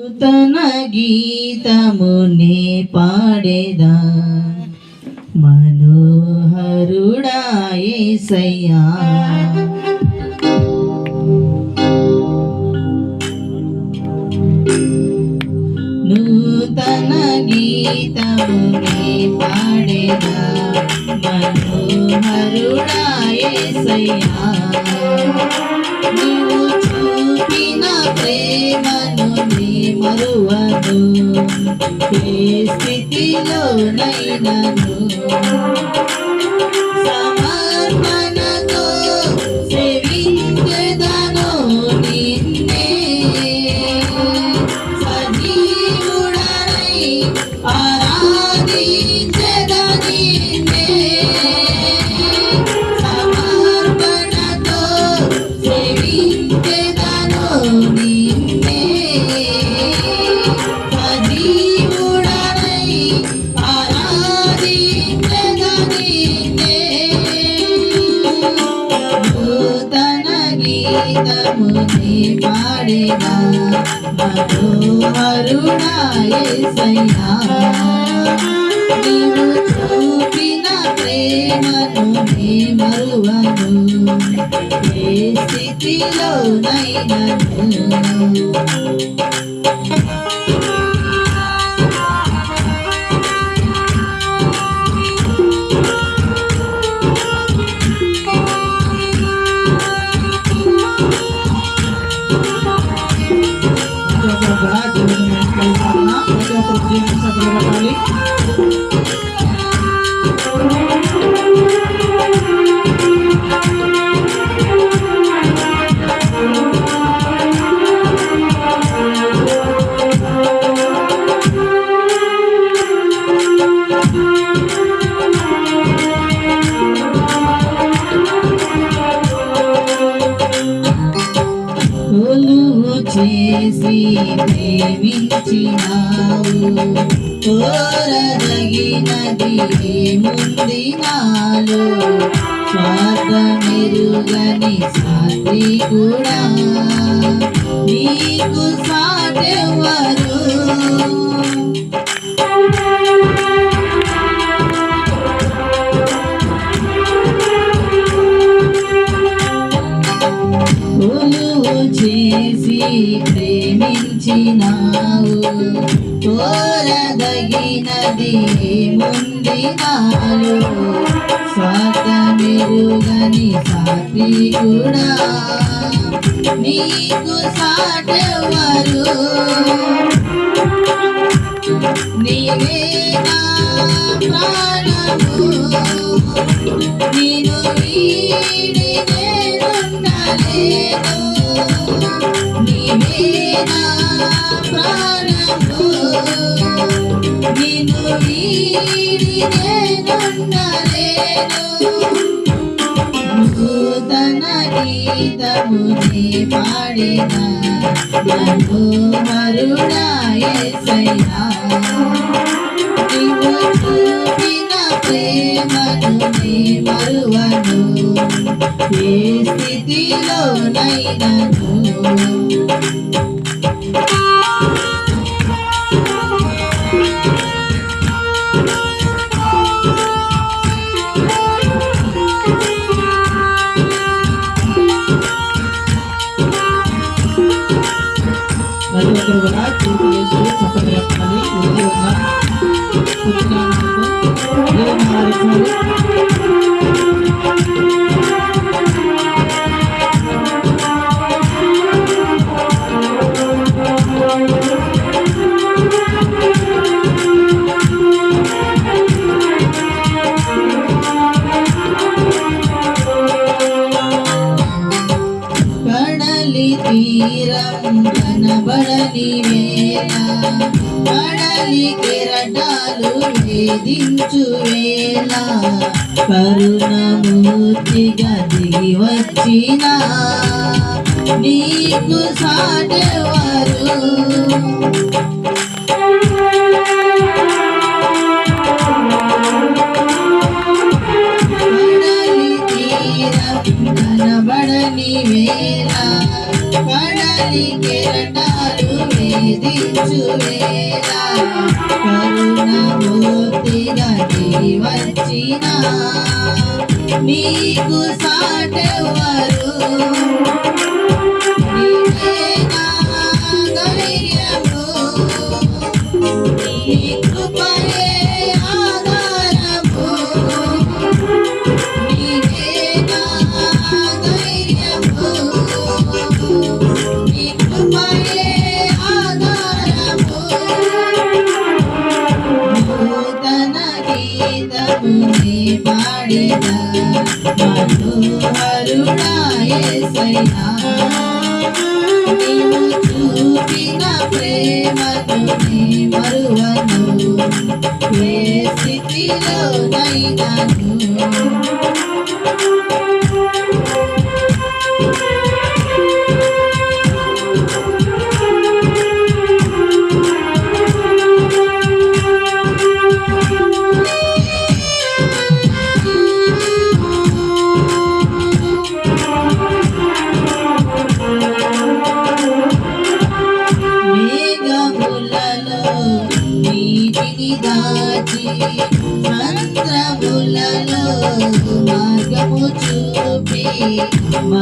నూతన గీతముని పాడేదా. మనోహరుడాయేసయ్యా. నూతన గీతముని పాడేదా. చూపిన ప్రేమను నీ మరువను ఏ స్థితిలోనైనను సమర్పణతో సేవించెదను నిన్నే. సజీవుడనై ఆరాధించెద గీతముని పాడేదా మనోహరుడా యేసయ్యా నీవు చూపిన ప్రేమను నీ మరువను ఏ స్థితిలోనైనను కొలువు చేసి ప్రేమించినావు. కోరదగినది ఏముంది నాలో? స్వార్థమెరుగని సాటి కూడా నీకు సాధ్యం కొలువు చేసి ప్రేమించినావు. కోరదగినది ముంది నాలో. మెరుగని సాటి కూడా నీకు సాటెవరు నీవేనా ప్రాణము. నేను వీడి ప్రాణము నిన్ను వీడి గీతముని పాడిన నన్ను యేసయ్యా నీవు చూపిన ప్రేమను నీ మరువను ఏ స్థితిలోనైనను. ఛేదించు వేళ కరుణమూర్తిగా దిగి వచ్చిన నీకు సాటేవారు. కనబడని వేళ కడలి కెరటాలు వేధించు వేళ నీకు సాటెవరు నీకే ప్రభు వరుణాయసైనా నీవు చూపిన ప్రేమను నీ మరువను.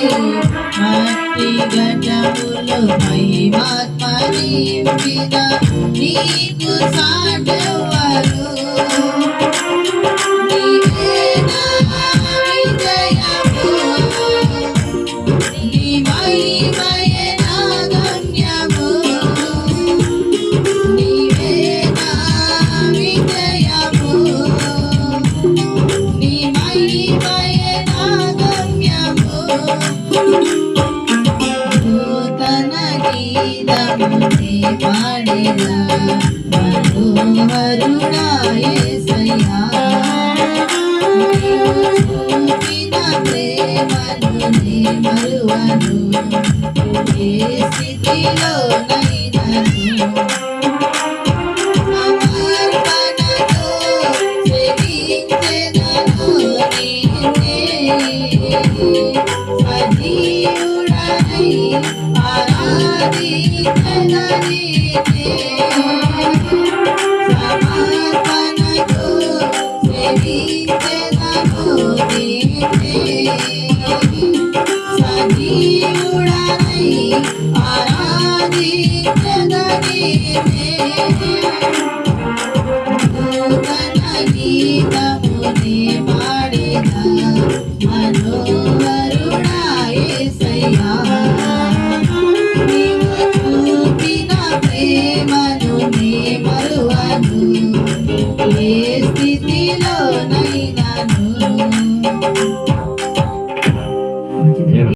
మట్టి ఘటములు మహిమాత్మ నీకు సాటవారు. ఈ స్థితిలో आराधी जगदीश